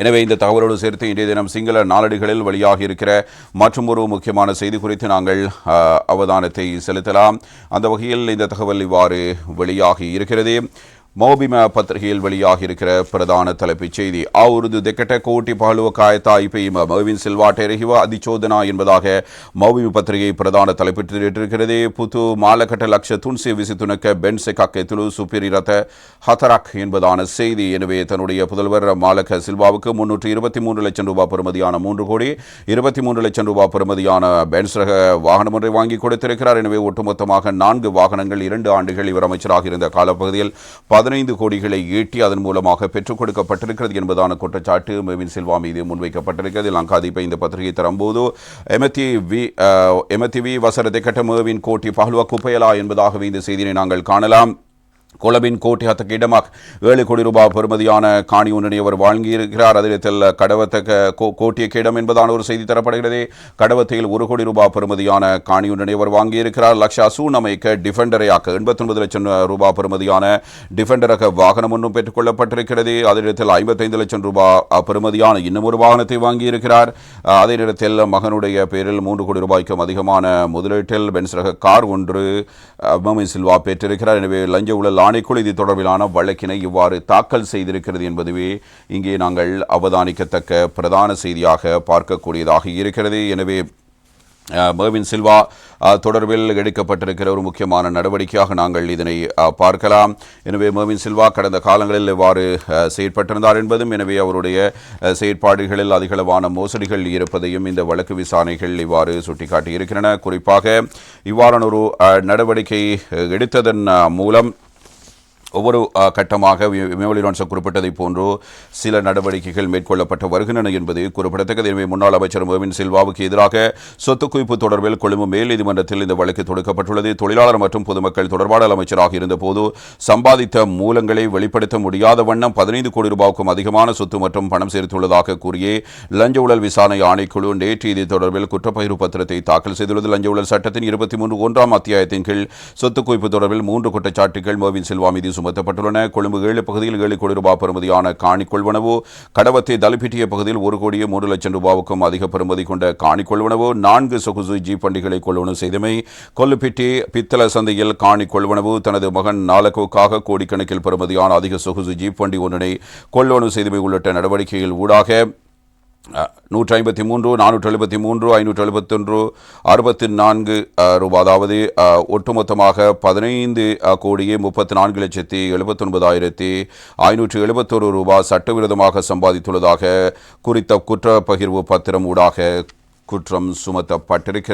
எனவே இந்த தகவலோடு சேர்த்து இன்றைய தினம் சிங்கள நாளடிகளில் வெளியாகி இருக்கிற மற்றும் ஒரு முக்கியமான செய்தி குறித்து நாங்கள் அவதானத்தை செலுத்தலாம். அந்த வகையில் இந்த தகவல் இவ்வாறு வெளியாகி இருக்கிறது. மௌபிம பத்திரிகையில் வெளியாகியிருக்கிற பிரதான தலைப்புச் செய்தி. ஆவுருது திக்கட்ட கோட்டி பாலுவ காயத்தா இப்பையும மௌவின் சில்வா டெரஹிவ அதிச்சோதனா என்பதாக மௌபிம பத்திரிகை பிரதான தலைப்பிட்டிருக்கிறது புது மாலக்கட்ட லக்ஷ துன்சி விசித்துனக்க பென் எத்துலு சுப்பிரி ரத ஹதராக் என்பதான செய்தி. எனவே தன்னுடைய புதல்வர் மாலக சில்வாவுக்கு முன்னூற்றி இருபத்தி மூன்று லட்சம் ரூபாய் பெறுமதியான மூன்று கோடி இருபத்தி மூன்று லட்சம் ரூபாய் பெறுமதியான பென்ஸ் ரக வாகனம் ஒன்றை வாங்கி கொடுத்திருக்கிறார். எனவே ஒட்டுமொத்தமாக நான்கு வாகனங்கள் இரண்டு ஆண்டுகள் இவர் அமைச்சராக இருந்த காலப்பகுதியில் பதினைந்து கோடிகளை ஈட்டி அதன் மூலமாக பெற்றுக் கொடுக்கப்பட்டிருக்கிறது என்பதான குற்றச்சாட்டு மெவின் சில்வா மீது முன்வைக்கப்பட்டிருக்கிறது. லங்காதீப இந்த பத்திரிகை தரும்போது எமத்தி வி எமத்தி வி வசரத்தை கட்ட மேவின் கோட்டி பஹ்லுவா குப்பையலா என்பதாகவே இந்த செய்தியை நாங்கள் காணலாம். கொலபின் கோட்டி ஹத்தக்கு இடமாக ஏழு கோடி ரூபாய் பெறுமதியான காணி ஒன்றினை அவர் வழங்கியிருக்கிறார் அதில் கடவத்தக்க கோ கோட்டிய கிடம் என்பதான ஒரு செய்தி தரப்படுகிறது. கடவத்தையில் ஒரு கோடி ரூபாய் பெறுமதியான காணி ஒன்றினை அவர் வாங்கியிருக்கிறார். லக்ஷா சூனமைக்க டிஃபெண்டரையாக்க எண்பத்தொன்பது லட்சம் ரூபாய் பெறுமதியான டிஃபெண்டரக வாகனம் ஒன்றும் பெற்றுக்கொள்ளப்பட்டிருக்கிறது அதில் ஐம்பத்தைந்து லட்சம் ரூபாய் பெறுமதியான இன்னும் ஒரு வாகனத்தை வாங்கியிருக்கிறார். அதே நேரத்தில் மகனுடைய பேரில் மூன்று கோடி ரூபாய்க்கும் அதிகமான முதலீட்டில் பென்ஸ் ரக கார் ஒன்று அஹ், மோமின் சில்வா பெற்றிருக்கிறார். எனவே லஞ்ச ஊழல் ஆணைக்குழு இது தொடர்பிலான வழக்கினை இவ்வாறு தாக்கல் செய்திருக்கிறது என்பதுவே இங்கே நாங்கள் அவதானிக்கத்தக்க பிரதான செய்தியாக பார்க்கக்கூடியதாக இருக்கிறது. எனவே மேவின் சில்வா தொடர்பில் எடுக்கப்பட்டிருக்கிற ஒரு முக்கியமான நடவடிக்கையாக நாங்கள் இதனை பார்க்கலாம். எனவே மேவின் சில்வா கடந்த காலங்களில் இவ்வாறு செயற்பட்டிருந்தார் என்பதும் எனவே அவருடைய செயற்பாடுகளில் அதிகளவான மோசடிகள் இருப்பதையும் இந்த வழக்கு விசாரணைகள் இவ்வாறு சுட்டிக்காட்டியிருக்கின்றன. குறிப்பாக இவ்வாறான ஒரு நடவடிக்கை எடுத்ததன் மூலம் ஒவ்வொரு கட்டமாக விமோலிரான்ச குறிப்பிட்டதை போன்று சில நடவடிக்கைகள் மேற்கொள்ளப்பட்டு வருகின்றன என்பது குறிப்பிடத்தக்கது. எனவே முன்னாள் அமைச்சர் மோவின் சில்வாவுக்கு எதிராக சொத்து குவிப்பு தொடர்பில் கொழும்பு மேல் நீதிமன்றத்தில் இந்த வழக்கு தொடுக்கப்பட்டுள்ளது. தொழிலாளர் மற்றும் பொதுமக்கள் தொடர்பாடல் அமைச்சராக இருந்தபோது சம்பாதித்த மூலங்களை வெளிப்படுத்த முடியாத வண்ணம் பதினைந்து கோடி ரூபாய்க்கும் அதிகமான சொத்து மற்றும் பணம் சேர்த்துள்ளதாக கூறிய லஞ்ச ஊழல் விசாரணை ஆணைக்குழு நேற்று இது தொடர்பில் குற்றப்பகிர்வு பத்திரத்தை தாக்கல் செய்துள்ளது. லஞ்ச ஊழல் சட்டத்தின் இருபத்தி மூன்று ஒன்றாம் அத்தியாயத்தின் கீழ் சொத்து குவிப்பு தொடர்பில் மூன்று குற்றச்சாட்டுகள் மோவின் சில்வா மீது சுமத்தப்பட்டுள்ளன. கொழும்பு ஏழு பகுதியில் ஏழு கோடி ரூபாய் பெறுமதியான காணி கொள்வனவு கடவத்தை தலிப்பிட்டிய பகுதியில் ஒரு கோடியே மூன்று லட்சம் ரூபாவுக்கும் அதிக பெறுமதி கொண்ட காணி கொள்வனவு நான்கு சொகுசு ஜீப் வண்டிகளை கொள்வனவு செய்தமை கொல்லுப்பிட்டி பித்தள சந்தையில் காணி கொள்வனவு தனது மகன் நாலகோக்காக கோடிக்கணக்கில் பெறுமதியான அதிக சொகுசு ஜீப் வண்டி ஒன்றினை கொள்வனவு செய்தமை உள்ளிட்ட நடவடிக்கைகள் ஊடாக நூற்றி ஐம்பத்தி மூன்று நானூற்றி எழுபத்தி மூன்று ஐநூற்றி எழுபத்தொன்று அறுபத்தி நான்கு ரூபாய் அதாவது ஒட்டுமொத்தமாக பதினைந்து கோடியே முப்பத்தி நான்கு லட்சத்தி எழுபத்தொன்பதாயிரத்தி ஐநூற்றி எழுபத்தொரு ரூபாய் சட்டவிரோதமாக சம்பாதித்துள்ளதாக குறித்த குற்றப்பகிர்வு பத்திரம் ஊடாக குற்றம் சுமத்தப்பட்டிருக்கிறது.